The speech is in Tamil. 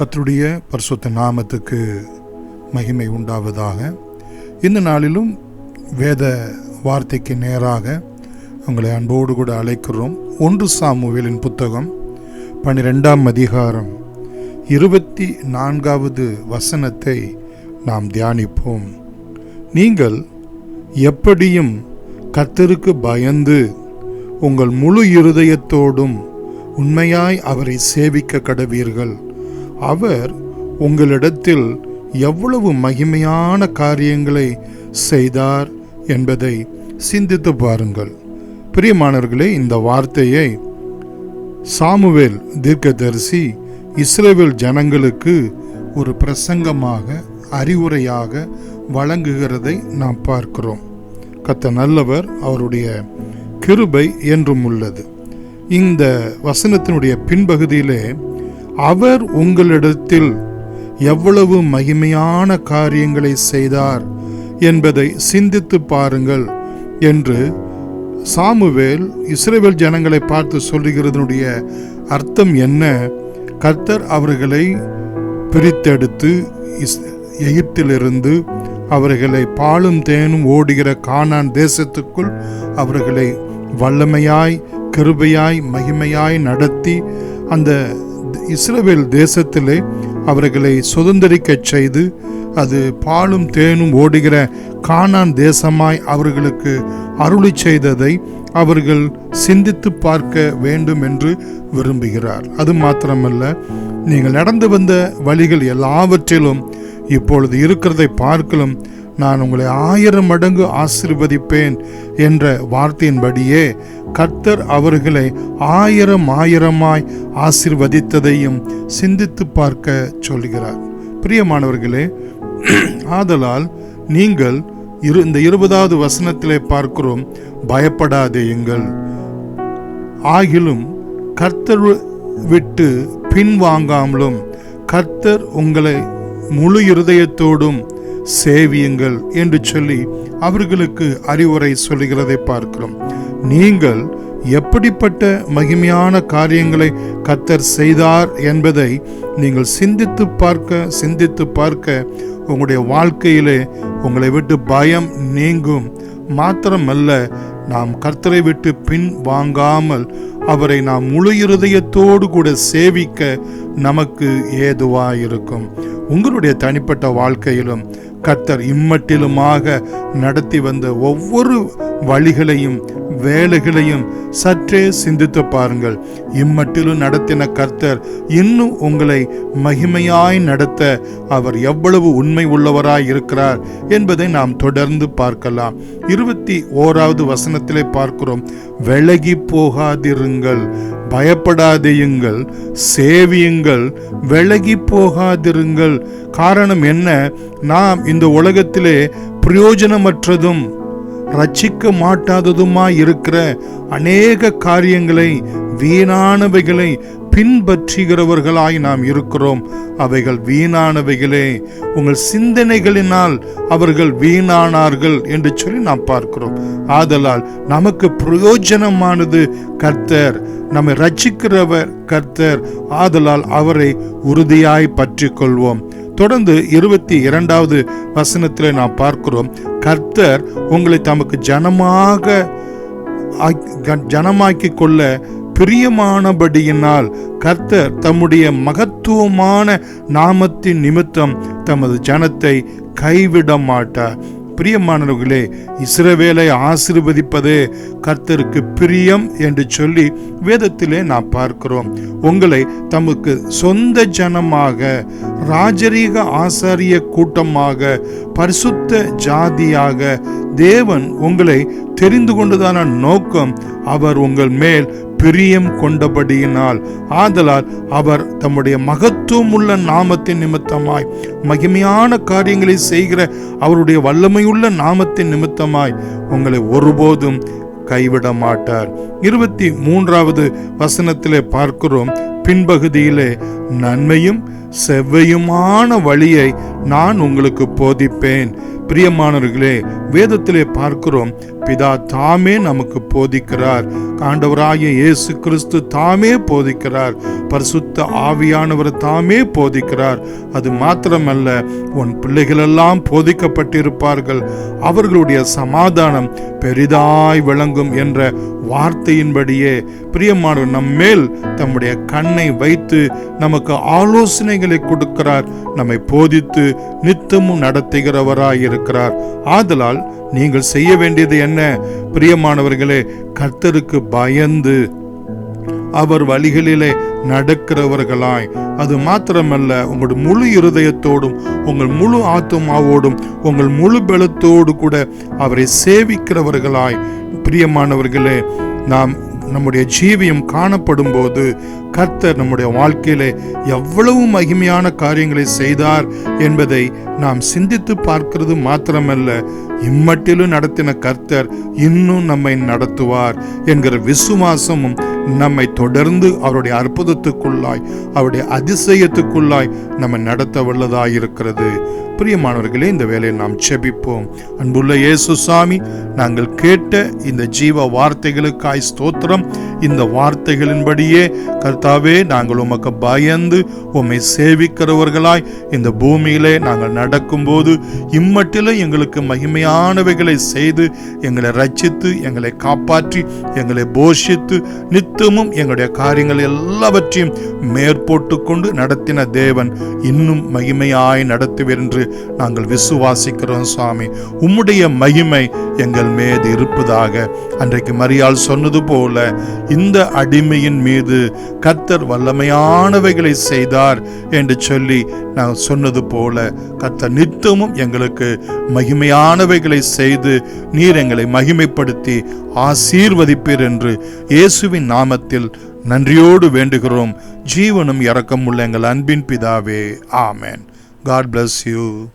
கத்துடைய பரிசுத்த நாமத்துக்கு மகிமை உண்டாவதாக. இந்த நாளிலும் வேத வார்த்தைக்கு நேராக உங்களை அன்போடு கூட அழைக்கிறோம். ஒன்று சாமுவேலின் புத்தகம் பன்னிரெண்டாம் அதிகாரம் இருபத்தி நான்காவது வசனத்தை நாம் தியானிப்போம். நீங்கள் எப்படியும் கத்தருக்கு பயந்து உங்கள் முழு இருதயத்தோடும் உண்மையாய் அவரை சேவிக்க கடவீர்கள். அவர் உங்களிடத்தில் எவ்வளவு மகிமையான காரியங்களை செய்தார் என்பதை சிந்தித்து பாருங்கள். பிரியமானவர்களே இந்த வார்த்தையை சாமுவேல் தீர்க்கதரிசி இஸ்ரேவேல் ஜனங்களுக்கு ஒரு பிரசங்கமாக அறிவுரையாக வழங்குகிறதை நாம் பார்க்கிறோம். கத்த நல்லவர் அவருடைய கிருபை என்றும் உள்ளது. இந்த வசனத்தினுடைய பின்பகுதியிலே அவர் உங்களிடத்தில் எவ்வளவு மகிமையான காரியங்களை செய்தார் என்பதை சிந்தித்து பாருங்கள் என்று சாமுவேல் இஸ்ரேவேல் ஜனங்களை பார்த்து சொல்லுகிறதனுடைய அர்த்தம் என்ன? கர்த்தர் அவர்களை பிரித்தெடுத்து இஸ் எகிப்திலிருந்து அவர்களை பாலும் தேனும் ஓடுகிற கானான் தேசத்துக்குள் அவர்களை வல்லமையாய் கிருபையாய் மகிமையாய் நடத்தி அந்த இஸ்ரவேல் தேசத்திலே அவர்களை சுதந்திரிக்கச் செய்து அது பாலும் தேனும் ஓடுகிற கானான் தேசமாய் அவர்களுக்கு அருளி செய்ததை அவர்கள் சிந்தித்து பார்க்க வேண்டும் என்று விரும்புகிறார். அது மாத்திரமல்ல நீங்கள் நடந்து வந்த வழிகள் எல்லாவற்றிலும் இப்பொழுது இருக்கிறதை பார்க்கலும் நான் உங்களை ஆயிரம் மடங்கு ஆசிர்வதிப்பேன் என்ற வார்த்தையின்படியே கர்த்தர் அவர்களை ஆயிரம் ஆயிரமாய் ஆசிர்வதித்ததையும் சிந்தித்து பார்க்க சொல்கிறார். பிரியமானவர்களே ஆதலால் நீங்கள் இரு இந்த இருபதாவது வசனத்திலே பார்க்கிறோம் பயப்படாதேயுங்கள் ஆகிலும் கர்த்தர் விட்டு பின்வாங்காமலும் கர்த்தர் உங்களை முழு இருதயத்தோடும் சேவியுங்கள் என்று சொல்லி அவர்களுக்கு அறிவுரை சொல்லுகிறதை பார்க்கிறோம். நீங்கள் எப்படிப்பட்ட மகிமையான காரியங்களை கத்தர் செய்தார் என்பதை நீங்கள் சிந்தித்து பார்க்க சிந்தித்து பார்க்க உங்களுடைய வாழ்க்கையிலே உங்களை விட்டு பயம் நீங்கும். மாத்திரமல்ல நாம் கர்த்தரை விட்டு பின் வாங்காமல் அவரை நாம் முழு இருதயத்தோடு கூட சேவிக்க நமக்கு ஏதுவாயிருக்கும். உங்களுடைய தனிப்பட்ட வாழ்க்கையிலும் கர்த்தர் இம்மட்டிலுமாக நடத்தி வந்த ஒவ்வொரு வழிகளையும் வேலைகளையும் சற்றே சிந்தித்து பாருங்கள். இம்மட்டிலும் நடத்தின கர்த்தர் இன்னும் உங்களை மகிமையாய் நடத்த அவர் எவ்வளவு உண்மை உள்ளவராய் இருக்கிறார் என்பதை நாம் தொடர்ந்து பார்க்கலாம். இருபத்தி ஓராவது வசனத்திலே பார்க்கிறோம். விலகி போகாதிருங்கள் பயப்படாதேயுங்கள் சேவியுங்கள் விலகி போகாதிருங்கள். காரணம் என்ன? நாம் இந்த உலகத்திலே பிரயோஜனமற்றதும் ரட்சிக்க மாட்டாததுமாய் இருக்கிற அநேக காரியங்களை வீணானவைகளை பின்பற்றுகிறவர்களாய் நாம் இருக்கிறோம். அவைகள் வீணானவைகளே உங்கள் சிந்தனைகளினால் அவர்கள் வீணானார்கள் என்று சொல்லி நாம் பார்க்கிறோம். ஆதலால் நமக்கு பிரயோஜனமானது கர்த்தர் நம்மை ரட்சிக்கிறவர் கர்த்தர். ஆதலால் அவரை உறுதியாய் பற்றி கொள்வோம் தொடர்ந்து இருபத்தி இரண்டாவது வசனத்தில் நாம் பார்க்கிறோம். கர்த்தர் உங்களை தமக்கு ஜனமாக ஜனமாக்கி கொள்ள பிரியமானபடியினால் கர்த்தர் தம்முடைய மகத்துவமான நாமத்தின் நிமித்தம் தமது ஜனத்தை கைவிட மாட்டார் பிரியமானவர்களே இஸ்ரவேலை ஆசிர்வதிப்பது கர்த்தருக்கு பிரியம் என்று சொல்லி வேதத்திலே நாம் பார்க்கிறோம். உங்களை தமக்கு சொந்த ஜனமாக ராஜரீக ஆசாரிய கூட்டமாக பரிசுத்த ஜாதியாக தேவன் உங்களை தெரிந்து கொண்டதான நோக்கம் அவர் உங்கள் மேல் பிரியம் கொண்டபடியினால். ஆதலால் அவர் தம்முடைய மகத்துவம் உள்ள நாமத்தின் நிமித்தமாய் மகிமையான காரியங்களை செய்கிற அவருடைய வல்லமையுள்ள நாமத்தின் நிமித்தமாய் உங்களை ஒருபோதும் கைவிட மாட்டார். இருபத்தி மூன்றாவது வசனத்திலே பார்க்கிறோம் பின்பகுதியிலே நன்மையும் செவ்வையுமான வழியை நான் உங்களுக்கு போதிப்பேன். பிரியமானவர்களே வேதத்திலே பார்க்கிறோம் பிதா தாமே நமக்கு போதிக்கிறார். காண்டவராய இயேசு கிறிஸ்து தாமே போதிக்கிறார். பரிசுத்த ஆவியானவர் தாமே போதிக்கிறார். அது மாத்திரமல்ல உன் பிள்ளைகளெல்லாம் போதிக்கப்பட்டிருப்பார்கள். அவர்களுடைய சமாதானம் பெரிதாய் விளங்கும் என்ற வார்த்தையின்படியே. பிரியமானவர் நம்மேல் தம்முடைய கண்ணை வைத்து நமக்கு ஆலோசனைகளை கொடுக்கிறார். நம்மை போதித்து நித்தமும் நடத்துகிறவராயிரு. இருக்கிறார். ஆதலால் நீங்கள் செய்ய வேண்டியது என்ன? பிரியமானவர்களே கர்த்தருக்கு பயந்து அவர் வழிகளிலே நடக்கிறவர்களாய். அது மாத்திரமல்ல உங்கள் முழு இருதயத்தோடும் உங்கள் முழு ஆத்மாவோடும் உங்கள் முழு பலத்தோடு கூட அவரை சேவிக்கிறவர்களாய். பிரியமானவர்களே நாம் நம்முடைய ஜீவியம் காணப்படும் போது கர்த்தர் நம்முடைய வாழ்க்கையிலே எவ்வளவு மகிமையான காரியங்களை செய்தார் என்பதை நாம் சிந்தித்து பார்க்கிறது மாத்திரமல்ல இம்மட்டிலும் நடத்தின கர்த்தர் இன்னும் நம்மை நடத்துவார் என்கிற விசுவாசமும் நம்மை தொடர்ந்து அவருடைய அற்புதத்துக்குள்ளாய் அவருடைய அதிசயத்துக்குள்ளாய் நம்மை நடத்த வல்லதாய் இருக்கிறது பிரியமானவர்களே இந்த வேலையை நாம் செபிப்போம். அன்புள்ள இயேசு சாமி நாங்கள் கேட்ட இந்த ஜீவ வார்த்தைகளுக்காய் ஸ்தோத்திரம். இந்த வார்த்தைகளின்படியே கர்த்தாவே நாங்கள் உமக்கு பயந்து உம்மை சேவிக்கிறவர்களாய் இந்த பூமியிலே நாங்கள் நடக்கும்போது இம்மட்டிலும் எங்களுக்கு மகிமையானவைகளை செய்து எங்களை ரட்சித்து எங்களை காப்பாற்றி எங்களை போஷித்து நித்தமும் எங்களுடைய காரியங்கள் எல்லாவற்றையும் மேற்போட்டு கொண்டு நடத்தின தேவன் இன்னும் மகிமையாய் நடத்துவீர் என்று நாங்கள் விசுவாசிக்கிறோம் சுவாமி. உம்முடைய மகிமை எங்கள் மீது இருப்பதாக அன்றைக்கு மரியாள் சொன்னது போல இந்த அடிமையின் மீது கர்த்தர் வல்லமையானவைகளை செய்தார் என்று சொல்லி நான் சொன்னது போல கர்த்தர் நித்தமும் எங்களுக்கு மகிமையானவைகளை செய்து நீர் எங்களை மகிமைப்படுத்தி ஆசீர்வதிப்பீர் என்று இயேசுவின் நாமத்தில் நன்றியோடு வேண்டுகிறோம். ஜீவனும் இறக்கம் உள்ள எங்கள் அன்பின் பிதாவே. ஆமேன். God bless you